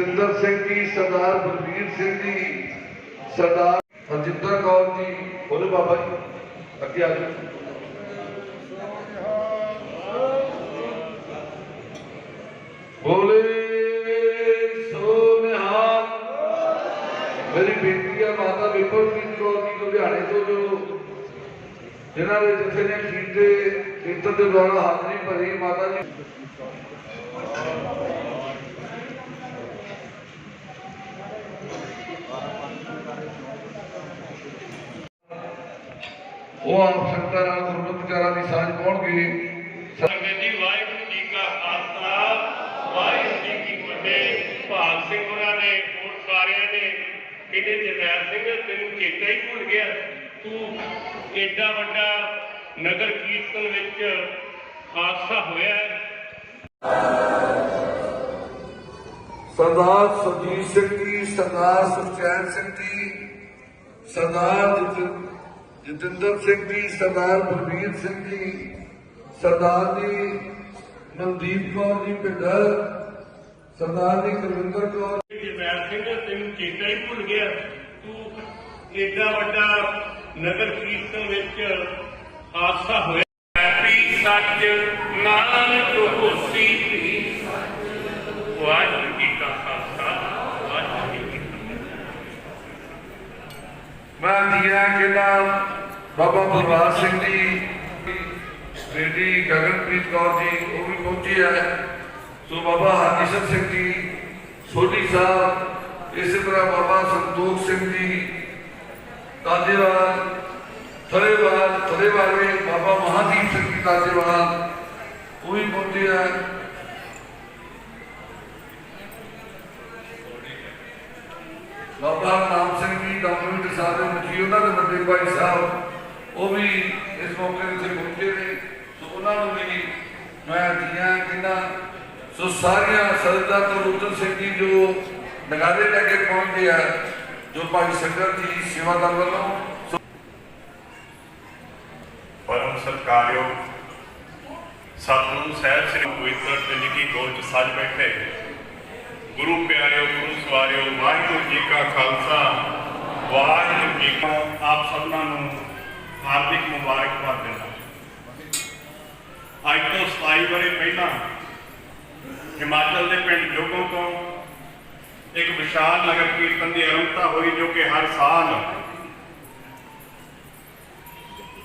ਜਤਿੰਦਰ ਸਿੰਘ ਜੀ, ਸਰਦਾਰ ਬਲਵੀਰ ਸਿੰਘ ਜੀ, ਸਰਦਾਰ ਹਰਜਿੰਦਰ ਕੌਰ ਜੀ ਉਹਦੇ ਬਾਬਾ ਜੀ, ਅੱਗੇ ਆ ਜਾਓ। ਬੋਲੇ ਸੋ ਮੇਰੀ ਬੇਟੀ ਹੈ ਮਾਤਾ ਵਿਪਰਜੀਤ ਕੌਰ ਜੀ, ਲੁਧਿਆਣੇ ਤੋਂ ਜੋ ਜਿਨ੍ਹਾਂ ਦੇ ਜਿੱਥੇ ਨੇ ਕੀਤੇ ਕੀਰਤਨ ਦੇ ਦੁਆਰਾ ਹਾਜ਼ਰੀ ਭਰੀ ਮਾਤਾ ਜੀ। ਉਹ ਆਪ ਸੰਗਤਾਂ ਨਾਲ ਗੁਰਮਤਿ ਵਿਚਾਰਾਂ ਦੀ ਸਾਂਝ ਪਾਉਣਗੇ। ਸੰਗਤ ਜੀ ਵਾਹਿਗੁਰੂ ਜੀ ਕਾ ਖਾਲਸਾ ਵਾਹਿਗੁਰੂ ਜੀ ਕੀ ਫਤਿਹ। ਭਾਗ ਸਿੰਘ ਹੋਰਾਂ ਨੇ ਹੋਰ ਸਾਰਿਆਂ ਨੇ ਕਹਿੰਦੇ ਜਰਨੈਲ ਸਿੰਘ ਤੈਨੂੰ ਚੇਤਾ ਹੀ ਭੁੱਲ ਗਿਆ। ਤੂੰ ਏਡਾ ਵੱਡਾ ਨਗਰ ਕੀਰਤਨ ਵਿੱਚ ਹਾਦਸਾ ਹੋਇਆ ਹੈ। ਸਰਦਾਰ ਸੁਰਜੀਤ ਸਿੰਘ ਜੀ ਸਰਦਾਰ ਸੁਖਚੈਨ ਸਿੰਘ ਜੀ ਸਰਦਾਰ ਜਤ- ਜਤਿੰਦਰ ਸਿੰਘ ਜੀ, ਸਰਦਾਰ ਬਲਵੀਰ ਸਿੰਘ ਜੀ, ਸਰਦਾਰ ਜੀ, ਮਨਦੀਪ ਕੌਰ ਜੀ ਪਿੰਡਰ ਸਰਦਾਰ ਜੀ ਕੁਲਵਿੰਦਰ ਕੌਰ। ਜਰਨੈਲ ਸਿੰਘ ਤੈਨੂੰ ਚੇਤਾ ਹੀ ਭੁੱਲ ਗਿਆ, ਤੂੰ ਏਡਾ ਵੱਡਾ ਨਗਰ ਕੀਰਤਨ ਵਿੱਚ ਹਾਦਸਾ ਹੋਇਆ। ਹੈਪੀ ਸੱਚ ਨਾਨਕ ਹੋਸੀ ਭੀ ਵਾਹਿਗੁਰੂ ਜੀ ਕਾ ਖਾਲਸਾ ਵਾਹਿਗੁਰੂ ਜੀ ਕੀ ਫਤਿਹ ਮੈਂ ਕਿਲਾ, ਬਾਬਾ ਬਲਵਾਰ ਸਿੰਘ ਜੀ ਬੇਟੀ ਗਗਨਪ੍ਰੀਤ ਕੌਰ ਜੀ, ਉਹ ਵੀ ਪਹੁੰਚੀ ਹੈ ਸੋ ਬਾਬਾ ਹਰਕਿਸ਼ਨ ਸਿੰਘ ਜੀ, ਸੋਢੀ ਸਾਹਿਬ ਇਸੇ ਤਰ੍ਹਾਂ ਬਾਬਾ ਸੰਤੋਖ ਸਿੰਘ ਜੀ, ਤਾਜੇਵਾਲ, ਥਰੇਵਾਲ, ਥਰੇਵਾਲੇ ਬਾਬਾ ਮਹਾਦੀਪ ਸਿੰਘ ਜੀ ਤਾਜੇਵਾਲ, ਉਹ ਵੀ ਪਹੁੰਚੇ ਹੈ ਬਾਬਾ ਨਾਮ ਸਿੰਘ ਜੀ ਡਾਕਟਰ ਸਾਹਿਬ ਦੇ ਮੁਖੀ ਉਹਨਾਂ ਦੇ ਵੱਡੇ ਭਾਈ ਸਾਹਿਬ, ਉਹ ਵੀ ਇਸ ਮੌਕੇ ਤੇ ਪਹੁੰਚੇ ਨੇ। ਸੋ ਉਹਨਾਂ ਨੂੰ ਵੀ ਮੈਂ ਦੀਆਂ ਕਿੰਨਾ ਸੋ ਸਾਰੀਆਂ ਸਰਦਾਰ ਤਰੁੱਤਰ ਸਿੰਘ ਜੀ ਜੋ ਨਗਾਰੇ ਲੈ ਕੇ ਪਹੁੰਚੇ ਆ, ਜੋ ਭਾਈ ਸੰਗਤ ਜੀ ਸੇਵਾਦਾਰ ਵੱਲੋਂ। ਪਰਮ ਸਤਕਾਰਯੋਗ ਸਤਿਗੁਰੂ ਸਾਹਿਬ ਸ੍ਰੀ ਪਵਿੱਤਰ ਜ਼ਿੰਦਗੀ ਗੋਲ ਚ ਸੱਜ ਬੈਠੇ। ਗੁਰੂ ਪਿਆਰਿਓ, ਗੁਰੂ ਸਵਾਰਿਓ, ਵਾਹਿਗੁਰੂ ਜੀ ਕਾ ਖਾਲਸਾ। ਵਾਹਿਗੁਰੂ ਜੀ ਕਾ ਆਪ ਸਭਨਾਂ ਨੂੰ ਹਾਰਦਿਕ ਮੁਬਾਰਕਬਾਦ ਦਿੰਦਾ ਅੱਜ ਤੋਂ 27 ਵਰੇ ਪਹਿਲਾਂ ਹਿਮਾਚਲ ਦੇ ਪਿੰਡ ਜੋਗੋਂ ਤੋਂ ਇੱਕ ਵਿਸ਼ਾਲ ਨਗਰ ਕੀਰਤਨ ਦੀ ਆਰੰਭਤਾ ਹੋਈ ਜੋ ਕਿ ਹਰ ਸਾਲ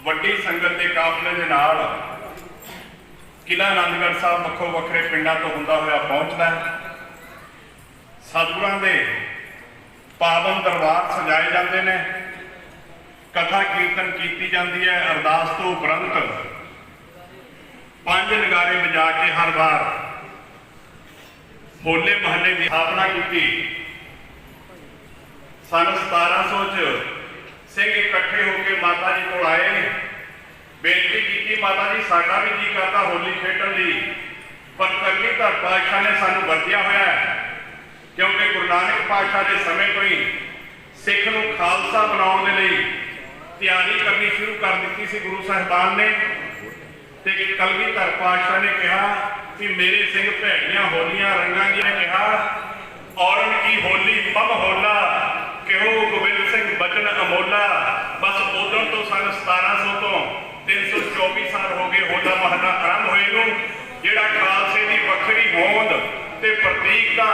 ਵੱਡੀ ਸੰਗਤ ਦੇ ਕਾਫਲੇ ਦੇ ਨਾਲ ਕਿਲਾ ਆਨੰਦਗੜ੍ਹ ਸਾਹਿਬ ਵੱਖੋ ਵੱਖਰੇ ਪਿੰਡਾਂ ਤੋਂ ਹੁੰਦਾ ਹੋਇਆ ਪਹੁੰਚਦਾ ਹੈ। ਸਤਿਗੁਰਾਂ ਦੇ ਪਾਵਨ ਦਰਬਾਰ ਸਜਾਏ ਜਾਂਦੇ ਨੇ। ਕਥਾ ਕੀਰਤਨ ਕੀਤੀ ਜਾਂਦੀ ਹੈ ਅਰਦਾਸ ਤੋਂ ਉਪਰੰਤ। ਪੰਜ ਨਗਾਰੇ ਵਜਾ ਕੇ ਹਰ ਵਾਰ ਹੋਲੇ ਮਹੱਲੇ ਦੀ ਸਥਾਪਨਾ ਕੀਤੀ। ਸਨ 1700 ਚ ਸਿੰਘ ਇਕੱਠੇ ਹੋ ਕੇ ਮਾਤਾ ਜੀ ਕੋਲ ਆਏ ਬੇਨਤੀ ਕੀਤੀ, ਮਾਤਾ ਜੀ, ਸਾਡਾ ਵੀ ਜੀ ਕਰਦਾ ਹੋਲੀ ਖੇਡਣ ਲਈ ਪਰ ਕਰਨੀ ਧਰ ਪਾਤਸ਼ਾਹ ਨੇ ਸਾਨੂੰ ਵਰਤਿਆ ਹੋਇਆ ਹੈ। ਗੁਰੂ ਨਾਨਕ ਪਾਤਸ਼ਾਹ ਦੇ ਸਮੇਂ ਤੋਂ ਹੀ ਸਿੱਖ ਨੂੰ ਖਾਲਸਾ ਬਣਾਉਣ ਦੇ ਲਈ ਤਿਆਰੀ ਕਰਨੀ ਸ਼ੁਰੂ ਕਰ ਦਿੱਤੀ ਸੀ ਗੁਰੂ ਸਾਹਿਬਾਨ ਨੇ। ਤੇ ਕਲਗੀਧਰ ਪਾਤਸ਼ਾਹ ਨੇ ਕਿਹਾ ਕਿ ਮੇਰੇ ਸਿੰਘ ਭੈੜੀਆਂ ਹੋਲੀਆਂ ਰੰਗਾਂ ਜੀ ਕਿਹਾ ਔਰਨ ਕੀ ਹੋਲੀ ਮਮ ਹੋਲਾ, ਕਿਹੋ ਗੋਬਿੰਦ ਸਿੰਘ ਬਚਨ ਅਮੋਲਾ। ਬਸ ਉਦੋਂ ਤੋਂ ਸਨ 1700 ਤੋਂ 324 ਸਾਲ ਹੋ ਗਏ ਹੋਲਾ ਮਹੱਲਾ ਆਰੰਭ ਹੋਏ ਨੂੰ, ਜਿਹੜਾ ਖਾਲਸੇ ਦੀ ਵੱਖਰੀ ਹੋਂਦ ਤੇ ਪ੍ਰਤੀਕ ਦਾ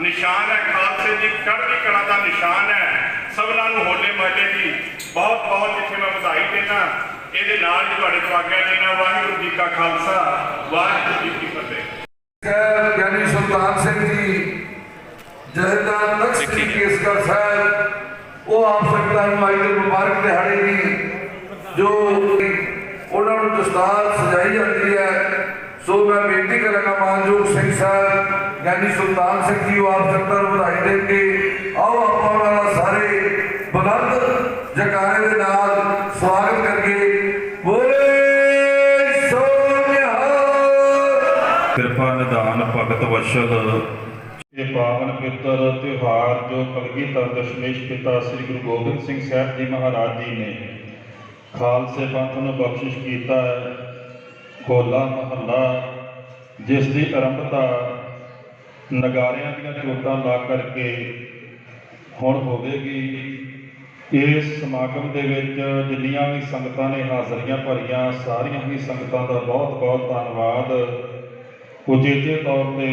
ਨਿਸ਼ਾਨ ਹੈ ਖਾਲਸੇ ਦੀ ਚੜ੍ਹਦੀ ਕਲਾ ਦਾ ਨਿਸ਼ਾਨ ਹੈ। ਸਭਨਾਂ ਨੂੰ ਹੋਲੇ ਮਹੱਲੇ ਦੀ ਬਹੁਤ ਬਹੁਤ ਜਿੱਥੇ ਮੈਂ ਵਧਾਈ ਦੇਣਾ ਇਹਦੇ ਨਾਲ ਹੀ ਤੁਹਾਡੇ ਤੋਂ ਆਗਿਆ ਲੈਣਾ ਵਾਹਿਗੁਰੂ ਜੀ ਕਾ ਖਾਲਸਾ ਵਾਹਿਗੁਰੂ ਜੀ ਕੀ ਫਤਿਹ। ਸਾਹਿਬ ਗਿਆਨੀ ਸੁਲਤਾਨ ਸਿੰਘ ਜੀ ਜਹਦਾਰ ਸ੍ਰੀ ਕੇਸਗੜ੍ਹ ਸਾਹਿਬ ਉਹ ਆਪ ਸੰਗਤਾਂ ਨੂੰ ਆਈ ਦੇ ਮੁਬਾਰਕ ਦਿਹਾੜੇ ਦੀ ਜੋ ਉਹਨਾਂ ਨੂੰ ਦਸਤਾਰ ਸਜਾਈ ਜਾਂਦੀ ਹੈ। ਸੋ ਮੈਂ ਬੇਨਤੀ ਕਰਾਂਗਾ ਮਾਨਯੋਗ ਸਿੰਘ ਸਾਹਿਬ ਗਿਆਨੀ ਸੁਲਤਾਨ ਸਿੰਘ ਜੀ, ਉਹ ਆਪ ਸੰਗਤਾਂ ਨੂੰ ਵਧਾਈ ਦੇਣਗੇ ਆਓ ਆਪਾਂ ਉਹਨਾਂ ਦਾ ਸਾਰੇ ਬੁਲੰਦ ਜਕਾਰੇ ਦੇ ਨਾਲ ਸਵਾਗਤ ਕਰੀਏ ਬੋਲੇ ਸੋ ਨਿਹਾਲ ਕਿਰਪਾ ਨਿਧਾਨ ਭਗਤ ਵਸ਼ਲ ਇਹ ਪਾਵਨ ਪਿੱਤਰ ਤਿਉਹਾਰ ਜੋ ਕਲਗੀ ਦਸ਼ਮੇਸ਼ ਪਿਤਾ ਸ੍ਰੀ ਗੁਰੂ ਗੋਬਿੰਦ ਸਿੰਘ ਸਾਹਿਬ ਜੀ ਮਹਾਰਾਜ ਜੀ ਨੇ ਖਾਲਸੇ ਪੰਥ ਨੂੰ ਬਖਸ਼ਿਸ਼ ਕੀਤਾ ਹੈ। ਹੋਲਾ ਮਹੱਲਾ, ਜਿਸ ਦੀ ਆਰੰਭਤਾ ਨਗਾਰਿਆਂ ਦੀਆਂ ਚੋਟਾਂ ਲਾ ਕਰਕੇ ਹੁਣ ਹੋਵੇਗੀ, ਇਸ ਸਮਾਗਮ ਦੇ ਵਿੱਚ ਜਿੰਨੀਆਂ ਵੀ ਸੰਗਤਾਂ ਨੇ ਹਾਜ਼ਰੀਆਂ ਭਰੀਆਂ, ਸਾਰੀਆਂ ਹੀ ਸੰਗਤਾਂ ਦਾ ਬਹੁਤ ਬਹੁਤ ਧੰਨਵਾਦ। ਉਚੇਚੇ ਤੌਰ ਤੇ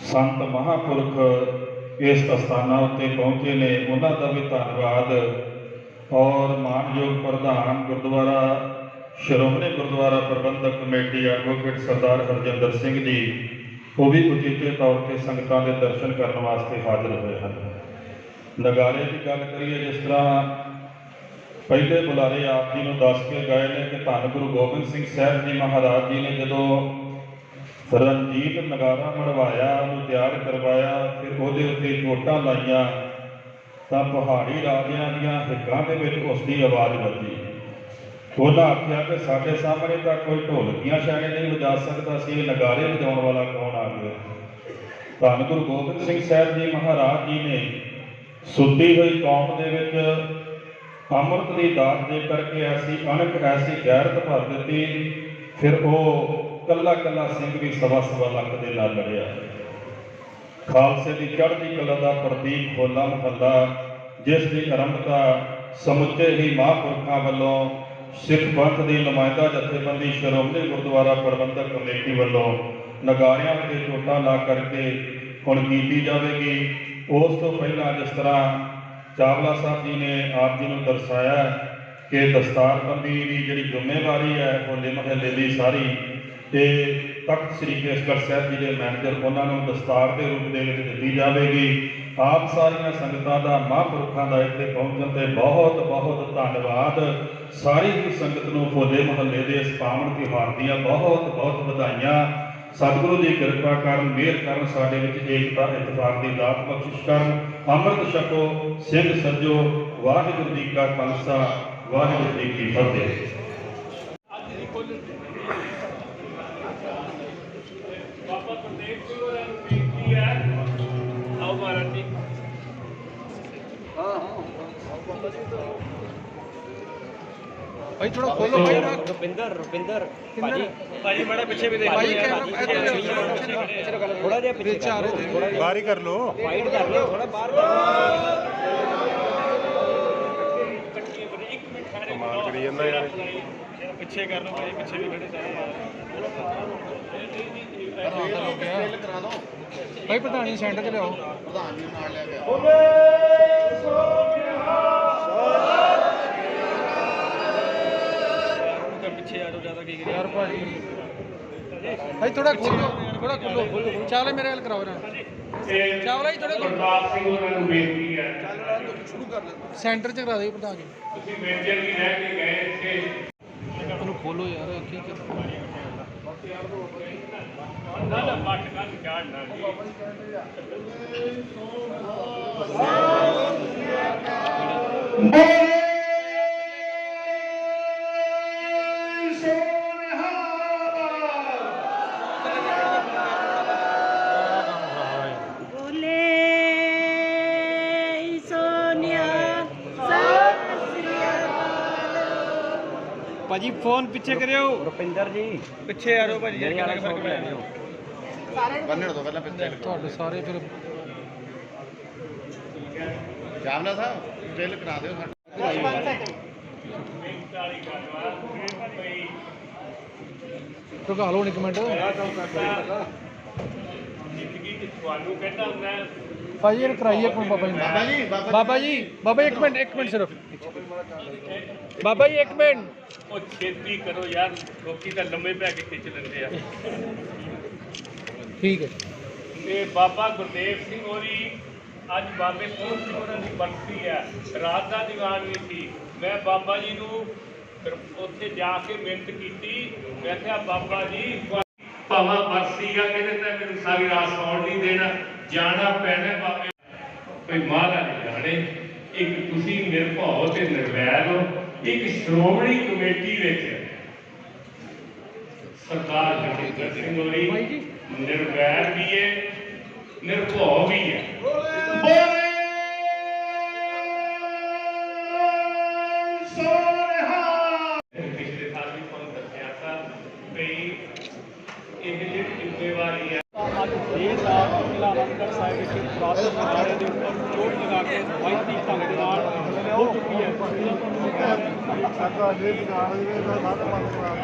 ਸੰਤ ਮਹਾਪੁਰਖ ਇਸ ਅਸਥਾਨਾਂ ਉੱਤੇ ਪਹੁੰਚੇ ਨੇ, ਉਹਨਾਂ ਦਾ ਵੀ ਧੰਨਵਾਦ। ਔਰ ਮਾਨਯੋਗ ਪ੍ਰਧਾਨ ਗੁਰਦੁਆਰਾ ਸ਼੍ਰੋਮਣੀ ਗੁਰਦੁਆਰਾ ਪ੍ਰਬੰਧਕ ਕਮੇਟੀ ਐਡਵੋਕੇਟ ਸਰਦਾਰ ਹਰਜਿੰਦਰ ਸਿੰਘ ਜੀ, ਉਹ ਵੀ ਉਚੇਚੇ ਤੌਰ ਤੇ ਸੰਗਤਾਂ ਦੇ ਦਰਸ਼ਨ ਕਰਨ ਵਾਸਤੇ ਹਾਜ਼ਰ ਹੋਏ ਹਨ। ਨਗਾਰੇ ਦੀ ਗੱਲ ਕਰੀਏ, ਜਿਸ ਤਰ੍ਹਾਂ ਪਹਿਲੇ ਬੁਲਾਰੇ ਆਪ ਜੀ ਨੂੰ ਦੱਸ ਕੇ ਗਏ ਨੇ ਕਿ ਧੰਨ ਗੁਰੂ ਗੋਬਿੰਦ ਸਿੰਘ ਸਾਹਿਬ ਜੀ ਮਹਾਰਾਜ ਜੀ ਨੇ ਜਦੋਂ ਰਣਜੀਤ ਨਗਾਰਾ ਮੜਵਾਇਆ, ਉਹਨੂੰ ਤਿਆਰ ਕਰਵਾਇਆ, ਫਿਰ ਉਹਦੇ ਉੱਤੇ ਚੋਟਾਂ ਲਾਈਆਂ, ਤਾਂ ਪਹਾੜੀ ਰਾਜਿਆਂ ਦੀਆਂ ਹਿੱਕਾਂ ਦੇ ਵਿੱਚ ਉਸ ਦੀ ਆਵਾਜ਼ ਵੱਜੀ। ਉਹਨਾਂ ਆਖਿਆ ਕਿ ਸਾਡੇ ਸਾਹਮਣੇ ਤਾਂ ਕੋਈ ਢੋਲਕੀਆਂ ਸ਼ਾਇਦ ਨਹੀਂ ਵਜਾ ਸਕਦਾ ਸੀ ਇਹ ਨਗਾਰੇ ਵਜਾਉਣ ਵਾਲਾ ਕੌਣ ਆ ਗਿਆ? ਧੰਨ ਗੁਰੂ ਗੋਬਿੰਦ ਸਿੰਘ ਸਾਹਿਬ ਜੀ ਮਹਾਰਾਜ ਜੀ ਨੇ ਸੁੱਤੀ ਹੋਈ ਕੌਮ ਦੇ ਵਿੱਚ ਅੰਮ੍ਰਿਤ ਦੀ ਦਾਤ ਦੇ ਕਰਕੇ ਐਸੀ ਅਣਖ, ਐਸੀ ਗੈਰਤ ਭਰ ਦਿੱਤੀ, ਫਿਰ ਉਹ ਕੱਲਾ ਕੱਲਾ ਸਿੰਘ ਵੀ ਸਵਾ ਸਵਾ ਲੱਖ ਦੇ ਨਾਲ ਲੜਿਆ। ਖਾਲਸੇ ਦੀ ਚੜ੍ਹਦੀ ਕਲਾ ਦਾ ਪ੍ਰਤੀਕ ਹੋਲਾ ਮਹੱਲਾ, ਜਿਸ ਦੀ ਆਰੰਭਤਾ ਸਮੁੱਚੇ ਹੀ ਮਹਾਂਪੁਰਖਾਂ ਵੱਲੋਂ ਸਿੱਖ ਪੰਥ ਦੀ ਨੁਮਾਇੰਦਾ ਜਥੇਬੰਦੀ ਸ਼੍ਰੋਮਣੀ ਗੁਰਦੁਆਰਾ ਪ੍ਰਬੰਧਕ ਕਮੇਟੀ ਵੱਲੋਂ ਨਗਾਰਿਆਂ ਤੇ ਚੋਟਾਂ ਲਾ ਕਰਕੇ ਹੁਣ ਕੀਤੀ ਜਾਵੇਗੀ। ਉਸ ਤੋਂ ਪਹਿਲਾਂ ਜਿਸ ਤਰ੍ਹਾਂ ਚਾਵਲਾ ਸਾਹਿਬ ਜੀ ਨੇ ਆਪ ਜੀ ਨੂੰ ਦਰਸਾਇਆ ਕਿ ਦਸਤਾਰਬੰਦੀ ਦੀ ਜਿਹੜੀ ਜ਼ਿੰਮੇਵਾਰੀ ਹੈ ਹੋਲੇ ਮਹੱਲੇ ਦੀ ਸਾਰੀ ਤੇ ਤਖਤ ਸ੍ਰੀ ਕੇਸਗੜ੍ਹ ਸਾਹਿਬ ਜੀ ਦੇ ਮੈਨੇਜਰ ਉਹਨਾਂ ਨੂੰ ਦਸਤਾਰ ਦੇ ਰੂਪ ਦੇ ਵਿੱਚ ਦਿੱਤੀ ਜਾਵੇਗੀ। ਆਪ ਸਾਰੀਆਂ ਸੰਗਤਾਂ ਦਾ ਮਹਾਂਪੁਰਖਾਂ ਦਾ ਇੱਥੇ ਪਹੁੰਚਣ ਤੇ ਬਹੁਤ ਬਹੁਤ ਧੰਨਵਾਦ। ਸਾਰੀ ਹੀ ਸੰਗਤ ਨੂੰ ਹੋਲੇ ਮਹੱਲੇ ਦੇ ਇਸ ਪਾਵਨ ਤਿਉਹਾਰ ਦੀਆਂ ਬਹੁਤ ਬਹੁਤ ਵਧਾਈਆਂ। ਸਤਿਗੁਰੂ ਦੀ ਕਿਰਪਾ ਕਰਨ ਮਿਹਰ ਕਰਨ ਸਾਡੇ ਵਿੱਚ ਏਕਤਾ ਇਤਫਾਕ ਦੀ ਦਾਤ ਬਖਸ਼ਿਸ਼ ਕਰਨ। ਅੰਮ੍ਰਿਤ ਛਕੋ ਸਿੰਘ ਸੱਜੋ ਵਾਹਿਗੁਰੂ ਜੀ ਕਾ ਖਾਲਸਾ ਵਾਹਿਗੁਰੂ ਜੀ ਕੀ ਫਤਿਹ। ਬਾਬਾ ਗੁਰਦੇਵ ਸਿੰਘ ਹੋਰਾਂ ਨੂੰ ਬੇਨਤੀ ਹੈ। ਆਓ ਮਹਾਰਾਜ ਜੀ। ਭਾਈ ਥੋੜਾ ਖੋਲੋ ਭਾਈ ਨਾ। ਰੁਪਿੰਦਰ ਰੁਪਿੰਦਰ ਭਾਜੀ। ਭਾਜੀ ਬੜਾ ਪਿੱਛੇ ਵੀ ਦੇਖੋ ਭਾਈ ਥੋੜਾ ਜਿਹਾ ਪਿੱਛੇ ਤੇ। ਥੋੜਾ ਬਾਹਰ ਹੀ ਕਰ ਲੋ ਵਾਈਡ ਕਰ ਲਓ ਥੋੜਾ ਬਾਹਰ ਕਮਾਲ ਕਰੀ ਜਾਂਦਾ ਯਾਰ। ਪਿੱਛੇ ਕਰ ਲਓ ਭਾਜੀ ਪਿੱਛੇ ਵੀ ਖੜੇ ਸਾਰੇ ਭਾਈ ਪ੍ਰਧਾਨੀ ਸੈਂਟਰ ਚ ਲਿਆਓ। ਪਿੱਛੇ ਆੜੋ ਜ਼ਿਆਦਾ ਕੀ ਯਾਰ ਭਾਜੀ। ਭਾਈ ਥੋੜਾ ਖੋਲੋ ਥੋੜਾ ਖੋਲੋ ਚਾਵਲੇ ਮੇਰੇ ਨਾਲ ਕਰਾਓ ਨਾ। ਚਾਵਲਾ ਜੀ ਥੋੜਾ ਖੋਲੋ ਗੁਰਦਾਸ ਸਿੰਘ ਹੋਰਾਂ ਨੂੰ ਬੇਨਤੀ ਹੈ। ਸੈਂਟਰ ਚ ਕਰਾ ਦਿਓ ਪ੍ਰਧਾਨ ਜੀ ਤੁਸੀਂ ਮੇਜਰ ਵੀ ਰਹਿ ਕੇ ਗਏ ਇੱਥੇ। ਇਹਨੂੰ ਖੋਲੋ ਯਾਰ ਕੀ ਕਰ। ਨਾ ਨਾ ਪੱਟ ਕੱਲ ਚਾੜਨਾ ਬੋਲੇ ਭਾਜੀ ਫੋਨ ਪਿੱਛੇ ਕਰਿਓ। ਰੁਪਿੰਦਰ ਜੀ। ਪਿੱਛੇ ਆੜੋ ਭਾਜੀ ਮੇਰੇ ਵਾਲਾ ਫੋਨ ਲੈ ਲਿਓ। ਬੰਨਣ ਤੋਂ ਪਹਿਲਾਂ ਪਿੱਛੇ। ਤੁਹਾਡੇ ਸਾਰੇ ਫਿਰ ਜਾਮਨਾ ਸਾਹਿਬ ਡ੍ਰਿਲ ਕਰਾ ਦਿਓ ਸਾਡੇ। ਲਓ ਇੱਕ ਮਿੰਟ। ਜ਼ਿੰਦਗੀ ਚ ਤੁਹਾਨੂੰ ਕਹਿੰਦਾ ਹੁੰਦਾ ਭਾਜੀ ਇਹ ਕਰਾਈਏ ਕੋਣ ਬਾਬਾ ਜੀ ਬਾਬਾ ਜੀ ਬਾਬਾ ਬਾਬਾ ਜੀ ਬਾਬਾ ਇੱਕ ਮਿੰਟ ਇੱਕ ਮਿੰਟ ਸਿਰਫ। ਬਾਬਾ ਜੀ ਇੱਕ ਮਿੰਟ। ਉਹ ਛੇਤੀ ਕਰੋ ਯਾਰ ਲੋਕੀ ਤਾਂ ਲੰਮੇ ਪੈ ਕੇ ਖਿੱਚ ਲੈਂਦੇ ਆ। ਠੀਕ ਹੈ। ਤੇ ਬਾਬਾ ਗੁਰਦੇਵ ਸਿੰਘ ਹੋਰੀ ਅੱਜ ਬਾਬੇ ਸੋਹਣ ਸਿੰਘ ਹੋਰਾਂ ਦੀ ਬਰਸੀ ਹੈ ਰਾਤ ਦਾ ਦੀਵਾਨ ਵੀ ਸੀ। ਮੈਂ ਬਾਬਾ ਜੀ ਨੂੰ ਫਿਰ ਉੱਥੇ ਜਾ ਕੇ ਮਿਹਨਤ ਕੀਤੀ। ਮੈਂ ਕਿਹਾ ਬਾਬਾ ਜੀ ਭਾਵਾ ਬਰਸੀ ਆ ਕਹਿੰਦੇ ਤਾਂ ਮੈਨੂੰ ਸਾਰੀ ਰਾਤ ਸੌਣ ਨਹੀਂ ਦੇਣਾ। ਜਾਣਾ ਪੈਣਾ ਬਾਬੇ। ਕੋਈ ਮਹਾਰਾਜ ਜਾਣੇ ਇੱਕ ਤੁਸੀਂ ਨਿਰਭਉ ਤੇ ਨਿਰਵੈਰ ਹੋ ਇੱਕ ਸ਼੍ਰੋਮਣੀ ਕਮੇਟੀ ਵਿੱਚ। ਸਰਦਾਰ ਜਗਿੰਦਰ ਸਿੰਘ ਹੋਰੀ ਨਿਰਵੈਰ ਵੀ ਹੈ ਨਿਰਭਉ ਵੀ ਹੈ।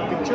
ਪਿੱਛੇ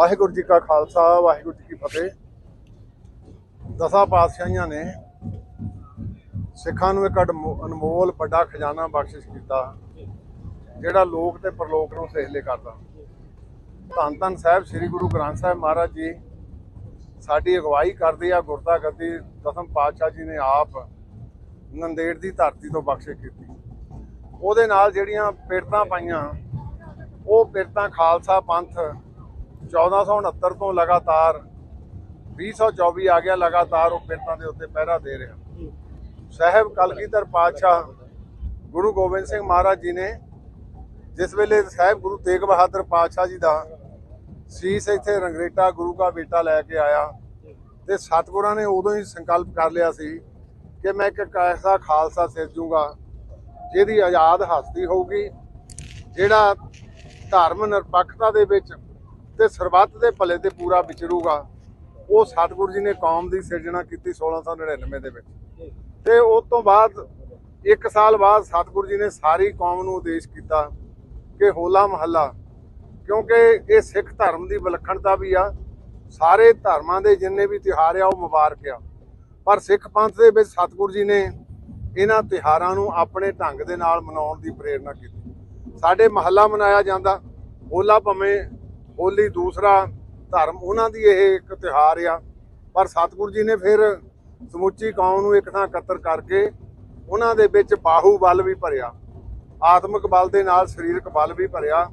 ਵਾਹਿਗੁਰੂ ਜੀ ਕਾ ਖਾਲਸਾ, ਵਾਹਿਗੁਰੂ ਜੀ ਕੀ ਫਤਿਹ। ਦਸਾਂ ਪਾਤਸ਼ਾਹੀਆਂ ਨੇ ਸਿੱਖਾਂ ਨੂੰ ਇੱਕ ਅਡਮੋ- ਅਨਮੋਲ ਵੱਡਾ ਖਜ਼ਾਨਾ ਬਖਸ਼ਿਸ਼ ਕੀਤਾ, ਜਿਹੜਾ ਲੋਕ ਤੇ ਪਰਲੋਕ ਨੂੰ ਸਹਿਲੇ ਕਰਦਾ। ਧੰਨ ਧੰਨ ਸਾਹਿਬ, ਸ੍ਰੀ ਗੁਰੂ ਗ੍ਰੰਥ ਸਾਹਿਬ ਮਹਾਰਾਜ ਜੀ, ਸਾਡੀ ਅਗਵਾਈ ਕਰਦੇ ਆ ਗੁਰਤਾ ਗੱਦੀ ਦਸਮ ਪਾਤਸ਼ਾਹ ਜੀ ਨੇ ਆਪ ਨੰਦੇੜ ਦੀ ਧਰਤੀ ਤੋਂ ਬਖਸ਼ਿਸ਼ ਕੀਤੀ। ਉਹਦੇ ਨਾਲ ਜਿਹੜੀਆਂ ਪਿਰਤਾਂ ਪਾਈਆਂ, ਉਹ ਪਿਰਤਾਂ ਖਾਲਸਾ ਪੰਥ 1469 ਤੋਂ ਲਗਾਤਾਰ 2024 ਆ ਗਿਆ ਲਗਾਤਾਰ ਉਹ ਪਿੰਡਾਂ ਦੇ ਉੱਤੇ ਪਹਿਰਾ ਦੇ ਰਿਹਾ। ਸਾਹਿਬ ਕਲਗੀਧਰ ਪਾਤਸ਼ਾਹ ਗੁਰੂ ਗੋਬਿੰਦ ਸਿੰਘ ਮਹਾਰਾਜ ਜੀ ਨੇ ਜਿਸ ਵੇਲੇ ਸਾਹਿਬ ਗੁਰੂ ਤੇਗ ਬਹਾਦਰ ਪਾਤਸ਼ਾਹ ਜੀ ਦਾ ਸੀਸ ਇੱਥੇ ਰੰਗਰੇਟਾ ਗੁਰੂ ਦਾ ਬੇਟਾ ਲੈ ਕੇ ਆਇਆ ਤੇ ਸਤਿਗੁਰਾਂ ਨੇ ਉਦੋਂ ਹੀ ਸੰਕਲਪ ਕਰ ਲਿਆ ਸੀ ਕਿ ਮੈਂ ਇੱਕ ਐਸਾ ਖਾਲਸਾ ਸਿਰਜੂਗਾ ਜਿਹਦੀ ਆਜ਼ਾਦ ਹਸਤੀ ਹੋਊਗੀ, ਜਿਹੜਾ ਧਰਮ ਨਿਰਪੱਖਤਾ ਦੇ ਵਿੱਚ ਤੇ ਸਰਬੱਤ ਦੇ ਭਲੇ ਤੇ ਪੂਰਾ ਵਿਚਰੂਗਾ। ਉਹ ਸਤਿਗੁਰੂ ਜੀ ਨੇ ਕੌਮ ਦੀ ਸਿਰਜਣਾ ਕੀਤੀ 1699 ਦੇ ਵਿੱਚ। ਤੇ ਉਸ ਤੋਂ ਬਾਅਦ, ਇੱਕ ਸਾਲ ਬਾਅਦ ਸਤਿਗੁਰੂ ਜੀ ਨੇ ਸਾਰੀ ਕੌਮ ਨੂੰ ਉਦੇਸ਼ ਕੀਤਾ ਕਿ ਹੋਲਾ ਮਹੱਲਾ, ਕਿਉਂਕਿ ਇਹ ਸਿੱਖ ਧਰਮ ਦੀ ਵਿਲੱਖਣਤਾ ਵੀ ਆ। ਸਾਰੇ ਧਰਮਾਂ ਦੇ ਜਿੰਨੇ ਵੀ ਤਿਉਹਾਰ ਆ, ਉਹ ਮੁਬਾਰਕ ਆ। ਪਰ ਸਿੱਖ ਪੰਥ ਦੇ ਵਿੱਚ ਸਤਿਗੁਰੂ ਜੀ ਨੇ ਇਹਨਾਂ ਤਿਉਹਾਰਾਂ ਨੂੰ ਆਪਣੇ ਢੰਗ ਦੇ ਨਾਲ ਮਨਾਉਣ ਦੀ ਪ੍ਰੇਰਣਾ ਕੀਤੀ। ਸਾਡੇ ਮਹੱਲਾ ਮਨਾਇਆ ਜਾਂਦਾ। ਹੋਲਾ ਭਵੇਂ ਹੋਲੀ ਦੂਸਰਾ ਧਰਮ, ਉਹਨਾਂ ਦੀ ਇਹ ਇੱਕ ਤਿਉਹਾਰ ਆ। ਪਰ ਸਤਿਗੁਰੂ ਜੀ ਨੇ ਫਿਰ ਸਮੁੱਚੀ ਕੌਮ ਨੂੰ ਇੱਕ ਥਾਂ ਇਕੱਤਰ ਕਰਕੇ ਉਹਨਾਂ ਦੇ ਵਿੱਚ ਬਾਹੂ ਬਲ ਵੀ ਭਰਿਆ, ਆਤਮਿਕ ਬਲ ਦੇ ਨਾਲ ਸਰੀਰਕ ਬਲ ਵੀ ਭਰਿਆ।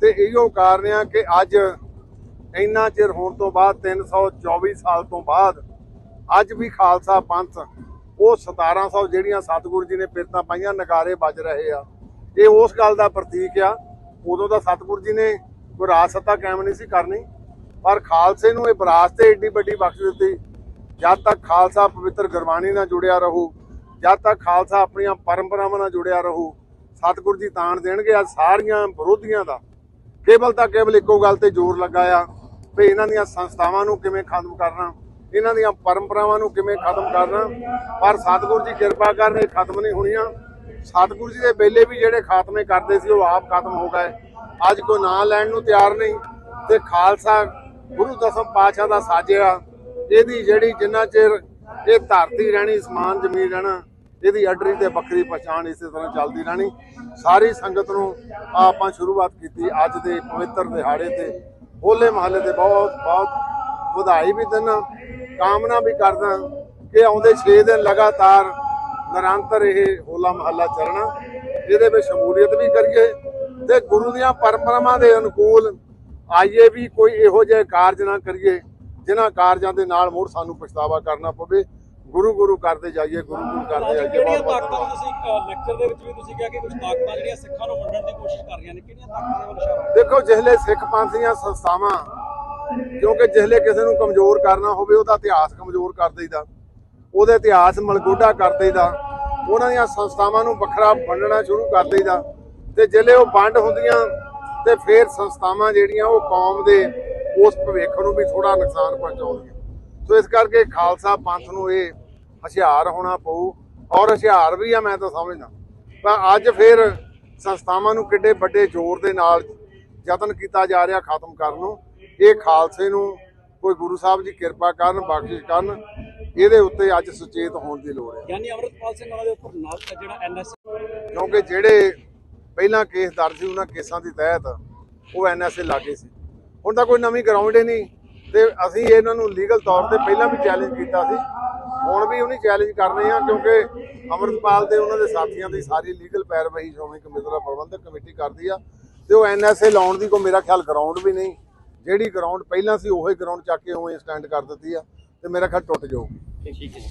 ਤੇ ਇਹੋ ਕਾਰਨ ਆ ਕਿ ਅੱਜ ਇੰਨਾ ਚਿਰ ਹੋਣ ਤੋਂ ਬਾਅਦ 324 ਸਾਲ ਤੋਂ ਬਾਅਦ, ਅੱਜ ਵੀ ਖਾਲਸਾ ਪੰਥ ਉਹ 1700 ਜਿਹੜੀਆਂ ਸਤਿਗੁਰੂ ਜੀ ਨੇ ਪਿਰਤਾਂ ਪਾਈਆਂ, ਨਗਾਰੇ ਵੱਜ ਰਹੇ ਆ। ਇਹ ਉਸ ਗੱਲ ਦਾ ਪ੍ਰਤੀਕ ਆ। ਉਦੋਂ ਦਾ ਸਤਿਗੁਰੂ ਜੀ ਨੇ ਕੋਈ ਰਾਜ ਸੱਤਾ ਕਾਇਮ ਨਹੀਂ ਸੀ ਕਰਨੀ। ਪਰ ਖਾਲਸੇ ਨੂੰ ਇਹ ਵਿਰਾਸਤ ਏਡੀ ਵੱਡੀ ਬਖਸ਼ ਦਿੱਤੀ। ਜਦ ਤੱਕ ਖਾਲਸਾ ਪਵਿੱਤਰ ਗੁਰਬਾਣੀ ਨਾਲ ਜੁੜਿਆ ਰਹੂ, ਜਦ ਤੱਕ ਖਾਲਸਾ ਆਪਣੀਆਂ ਪਰੰਪਰਾਵਾਂ ਨਾਲ ਜੁੜਿਆ ਰਹੂ, ਸਤਿਗੁਰੂ ਜੀ ਤਾਣ ਦੇਣਗੇ ਆ ਸਾਰੀਆਂ ਵਿਰੋਧੀਆਂ ਦਾ। ਕੇਵਲ ਤਾਂ ਕੇਵਲ ਇੱਕੋ ਗੱਲ ਤੇ ਜ਼ੋਰ ਲੱਗਾ ਆ ਵੀ ਇਹਨਾਂ ਦੀਆਂ ਸੰਸਥਾਵਾਂ ਨੂੰ ਕਿਵੇਂ ਖਤਮ ਕਰਨਾ, ਇਹਨਾਂ ਦੀਆਂ ਪਰੰਪਰਾਵਾਂ ਨੂੰ ਕਿਵੇਂ ਖਤਮ ਕਰਨਾ। ਪਰ ਸਤਿਗੁਰੂ ਜੀ ਕਿਰਪਾ ਕਰਨ ਇਹ ਖਤਮ ਨਹੀਂ ਹੋਣੀਆਂ। ਸਤਿਗੁਰੂ ਜੀ ਦੇ ਵੇਲੇ ਵੀ ਜਿਹੜੇ ਖਾਤਮੇ ਕਰਦੇ ਸੀ, ਉਹ ਆਪ ਖਤਮ ਹੋ ਗਏ। ਅੱਜ ਕੋਈ ਨਾਂ ਲੈਣ ਨੂੰ ਤਿਆਰ ਨਹੀਂ ਤੇ ਖਾਲਸਾ ਗੁਰੂ ਦਸਮ ਪਾਤਸ਼ਾਹ ਦਾ ਸਾਜਿਆ, ਇਹਦੀ ਜਿਹੜੀ ਜਿੰਨਾ ਚਿਰ ਇਹ ਧਰਤੀ ਰਹਿਣੀ, ਸਮਾਨ, ਜ਼ਮੀਨ ਰਹਿਣਾ, ਇਹਦੀ ਅਡਰੀ ਤੇ ਬੱਕਰੀ ਪਛਾਣ ਇਸੇ ਤਰ੍ਹਾਂ ਚੱਲਦੀ ਰਹਿਣੀ। ਸਾਰੀ ਸੰਗਤ ਨੂੰ ਆਪਾਂ ਸ਼ੁਰੂਆਤ ਕੀਤੀ ਅੱਜ ਦੇ ਪਵਿੱਤਰ ਦਿਹਾੜੇ ਤੇ। ਹੋਲੇ ਮਹੱਲੇ ਤੇ ਬਹੁਤ ਬਹੁਤ ਵਧਾਈ ਵੀ ਦਿੰਦਾ, ਕਾਮਨਾ ਵੀ ਕਰਦਾ ਕਿ ਆਉਂਦੇ 6 ਦਿਨ ਲਗਾਤਾਰ ਨਿਰੰਤਰ ਇਹ ਹੋਲਾ ਮਹੱਲਾ ਚੱਲਣਾ। ਇਹਦੇ ਵਿੱਚ ਸ਼ਮੂਲੀਅਤ ਵੀ ਕਰੀਏ ਤੇ ਗੁਰੂ ਦੀਆਂ ਪਰੰਪਰਾਵਾਂ ਦੇ ਅਨੁਕੂਲ ਆਈਏ ਵੀ ਕੋਈ ਇਹੋ ਜਿਹੇ ਕਾਰਜ ਨਾ ਕਰੀਏ ਜਿਨ੍ਹਾਂ ਕਾਰਜਾਂ ਦੇ ਨਾਲ ਮੁੜ ਸਾਨੂੰ ਪਛਤਾਵਾ ਕਰਨਾ ਪਵੇ। ਗੁਰੂ ਗੁਰੂ ਕਰਦੇ ਜਾਈਏ ਗੁਰੂ ਗੁਰੂ ਕਰਦੇ ਜਾਈਏ ਕਿਹੜੀਆਂ ਤਾਕਤਾਂ। ਤੁਸੀਂ ਲੈਕਚਰ ਦੇ ਵਿੱਚ ਵੀ ਤੁਸੀਂ ਕਿਹਾ ਕਿ ਕੁਝ ਤਾਕਤਾਂ ਜਿਹੜੀਆਂ ਸਿੱਖਾਂ ਨੂੰ ਵੰਡਣ ਦੀ ਕੋਸ਼ਿਸ਼ ਕਰ ਰਹੀਆਂ ਨੇ ਕਿਹੜੀਆਂ ਤਾਕਤਾਂ ਦੇ ਵੱਲ ਇਸ਼ਾਰਾ ਦੇਖੋ ਜਿਹਲੇ ਸਿੱਖ ਪੰਥ ਦੀਆਂ ਸੰਸਥਾਵਾਂ ਕਿਉਂਕਿ ਜਿਹਲੇ ਕਿਸੇ ਨੂੰ ਕਮਜ਼ੋਰ ਕਰਨਾ ਹੋਵੇ ਉਹਦਾ ਇਤਿਹਾਸ ਕਮਜ਼ੋਰ ਕਰ ਦਈਦਾ। ਉਹਦੇ ਇਤਿਹਾਸ ਮਲਗੋਡਾ ਕਰ ਦਈਦਾ। ਉਹਨਾਂ ਦੀਆਂ ਸੰਸਥਾਵਾਂ ਨੂੰ ਵੱਖਰਾ ਵੰਡਣਾ ਸ਼ੁਰੂ ਕਰ ਦਈਦਾ। ਤੇ ਜਿਹਲੇ ਉਹ ਵੰਡ ਹੁੰਦੀਆਂ ਤੇ ਫਿਰ ਸੰਸਥਾਵਾਂ ਜਿਹੜੀਆਂ ਉਹ ਕੌਮ ਦੇ ਉਸ ਭਵਿੱਖ ਨੂੰ ਵੀ ਥੋੜਾ ਨੁਕਸਾਨ ਪਹੁੰਚਾਉਂਦੀਆਂ। ਸੋ ਇਸ ਕਰਕੇ ਖਾਲਸਾ ਪੰਥ ਨੂੰ ਇਹ ਹੁਸ਼ਿਆਰ ਹੋਣਾ ਪਊ ਔਰ ਹੁਸ਼ਿਆਰ ਵੀ ਆ ਮੈਂ ਤਾਂ ਸਮਝਦਾ। ਪਰ ਅੱਜ ਫਿਰ ਸੰਸਥਾਵਾਂ ਨੂੰ ਕਿੱਡੇ ਵੱਡੇ ਜ਼ੋਰ ਦੇ ਨਾਲ ਯਤਨ ਕੀਤਾ ਜਾ ਰਿਹਾ ਖਤਮ ਕਰਨ ਨੂੰ। ਇਹ ਖਾਲਸੇ ਨੂੰ ਕੋਈ ਗੁਰੂ ਸਾਹਿਬ ਜੀ ਕਿਰਪਾ ਕਰਨ ਬਖਸ਼ਿਸ਼ ਕਰਨ ਇਹਦੇ ਉੱਤੇ ਅੱਜ ਸੁਚੇਤ ਹੋਣ ਦੀ ਲੋੜ ਹੈ। ਯਾਨੀ ਅਮਰਤਪਾਲ ਸਿੰਘ ਉਹਨਾਂ ਦੇ ਉੱਪਰ ਨਾਲ ਜਿਹੜਾ ਐਨਐਸ ਕਿਉਂਕਿ ਜਿਹੜੇ ਪਹਿਲਾਂ ਕੇਸ ਦਰਜ ਸੀ ਉਹਨਾਂ ਕੇਸਾਂ ਦੀ ਤਹਿਤ, ਉਹ ਐਨਐਸਏ ਲਾਗੇ ਸੀ। ਹੁਣ ਤਾਂ ਕੋਈ ਨਵੀਂ ਗਰਾਊਂਡ ਹੀ ਨਹੀਂ ਤੇ ਅਸੀਂ ਇਹਨਾਂ ਨੂੰ ਲੀਗਲ ਤੌਰ ਤੇ ਪਹਿਲਾਂ ਵੀ ਚੈਲੰਜ ਕੀਤਾ ਸੀ। ਹੁਣ ਵੀ ਉਹਨੀ ਚੈਲੰਜ ਕਰਨੇ ਆ ਕਿਉਂਕਿ ਅਮਰਤਪਾਲ ਤੇ ਉਹਨਾਂ ਦੇ ਸਾਥੀਆਂ ਦੀ ਸਾਰੀ ਲੀਗਲ ਪੈਰਵਾਈ ਸ਼੍ਰੋਮਣੀ ਕਮੇਟੀ ਦਾ ਪ੍ਰਬੰਧਕ ਕਮੇਟੀ ਕਰਦੀ ਆ ਤੇ ਉਹ ਐਨਐਸਏ ਲਾਉਣ ਦੀ ਕੋਈ ਮੇਰਾ ਖਿਆਲ ਗਰਾਊਂਡ ਵੀ ਨਹੀਂ। ਜਿਹੜੀ ਗਰਾਊਂਡ ਪਹਿਲਾਂ ਸੀ, ਉਹੀ ਗਰਾਊਂਡ ਚੱਕ ਕੇ ਉਵੇਂ ਸਟੈਂਡ ਕਰ ਦਿੱਤੀ ਆ ਤੇ ਮੇਰਾ ਖਿਆਲ ਟੁੱਟ ਜਾਊਗੀ ਠੀਕ ਹੈ